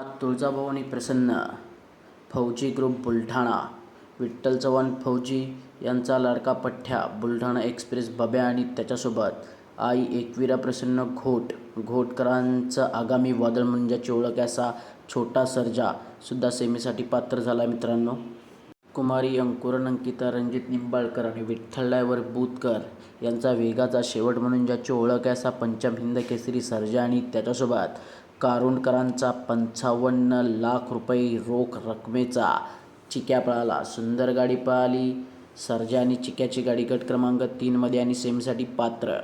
तुळजाभवानी प्रसन्न फौजी ग्रुप बुलढाणा विठ्ठल चव्हाण फौजी यांचा लाडका पठ्ठ्या बुलढाणा एक्सप्रेस बब्या आणि त्याच्यासोबत आई एकविरा प्रसन्न घोट घोटकरांचं आगामी वादळ म्हणून ओळख असा छोटा सर्जा सुद्धा सेमीसाठी पात्र झाला मित्रांनो. कुमारी अंकुरन अंकिता रणजित निंबाळकर आणि विठ्ठल डायव्हर बुतकर यांचा वेगाचा शेवट म्हणून ज्याची ओळख आहे असा पंचम हिंद केसरी सर्जा आणि त्याच्यासोबत कारुंडकरांचा पंचावन्न लाख रुपये रोख रकमेचा चिक्या पळाला. सुंदर गाडी पळाली. सर्जा आणि चिक्याची गाडी गट क्रमांक तीनमध्ये आणि सेमीसाठी पात्र.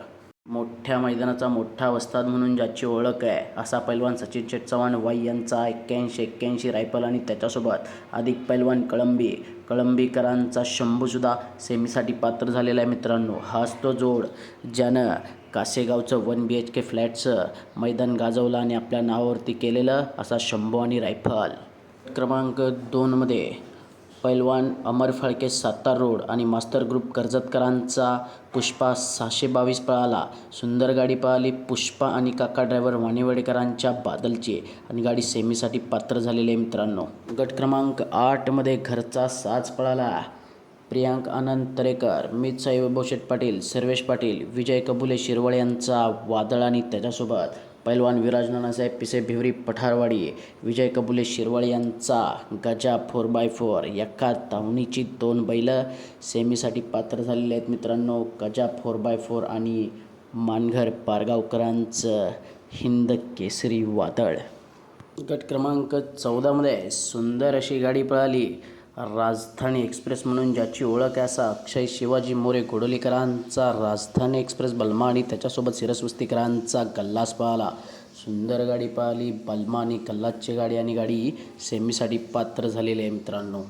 मोठ्या मैदानाचा मोठा वस्ताद म्हणून ज्याची ओळख आहे असा पैलवान सचिन शेठ चव्हाण वाई यांचा एक्क्याऐंशी एक्क्याऐंशी रायफल आणि त्याच्यासोबत अधिक पैलवान कळंबी. कळंबीकरांचा शंभूसुद्धा सेमीसाठी पात्र झालेला आहे मित्रांनो. हाच तो जोड ज्यानं कासेगावचं वन बी एच के फ्लॅटचं मैदान गाजवलं आणि आपल्या नावावरती केलेलं असा शंभू आणि रायफल. क्रमांक दोनमध्ये पैलवान अमर फाळके सातार रोड आणि मास्तर ग्रुप कर्जतकरांचा पुष्पा सहाशे बावीस पळाला. सुंदर गाडी पळाली. पुष्पा आणि काका ड्रायव्हर वाणीवडेकरांच्या बादलची आणि गाडी सेमीसाठी पात्र झालेली आहे मित्रांनो. गट क्रमांक आठमध्ये घरचा साज पळाला. प्रियांक आनंद तरेकर मित साई वैभव पाटील सर्वेश पाटील विजय कबुले शिरवळ यांचा वादळ आणि त्याच्यासोबत पैलवान विराज नानासाहेब पिसे भिवरी पठारवाडी विजय कबुले शिरवळ यांचा गजा फोर बाय फोर एका तावणीची दोन बैलं सेमीसाठी पात्र झालेले आहेत मित्रांनो. गजा फोर बाय फोर आणि मानघर पारगावकरांचं हिंद केसरी वादळ. गट क्रमांक चौदामध्ये सुंदर अशी गाडी पळाली. राजधानी एक्सप्रेस म्हणून ज्याची ओळख आहे असा अक्षय शिवाजी मोरे गोडोलीकरांचा राजधानी एक्सप्रेस बलमा आणि त्याच्यासोबत सिरसवस्तीकरांचा गल्लास पाहला. सुंदर गाडी पाहिली बलमा आणि कल्लासची गाडी आणि गाडी सेमीसाठी पात्र झालेली आहे मित्रांनो.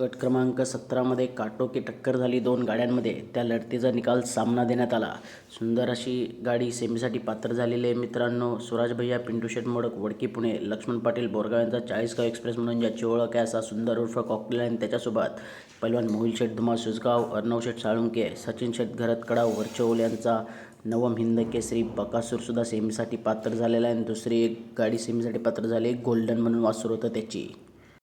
गट क्रमांक सतरामध्ये काटोकी टक्कर झाली. दोन गाड्यांमध्ये त्या लढतीचा निकाल सामना देण्यात आला. सुंदर अशी गाडी सेमीसाठी पात्र झालेले मित्रांनो सुराज भैया पिंटू शेट मोडक वडकी पुणे लक्ष्मण पाटील बोरगाव यांचा चाळीसगाव एक्सप्रेस म्हणून ज्याची ओळख आहे असा सुंदर उर्फ कॉकटेल आणि त्याच्यासोबत पैलवान मोहिल शेठ धुमा सुजगाव अर्णव शेठ साळुंके सचिन शेठ घरत कडाव वरचौल यांचा नवम हिंद केसरी बकासूरसुद्धा सेमीसाठी पात्र झालेला आहे. आणि दुसरी एक गाडी सेमीसाठी पात्र झाली. गोल्डन म्हणून वासूर होतं त्याची.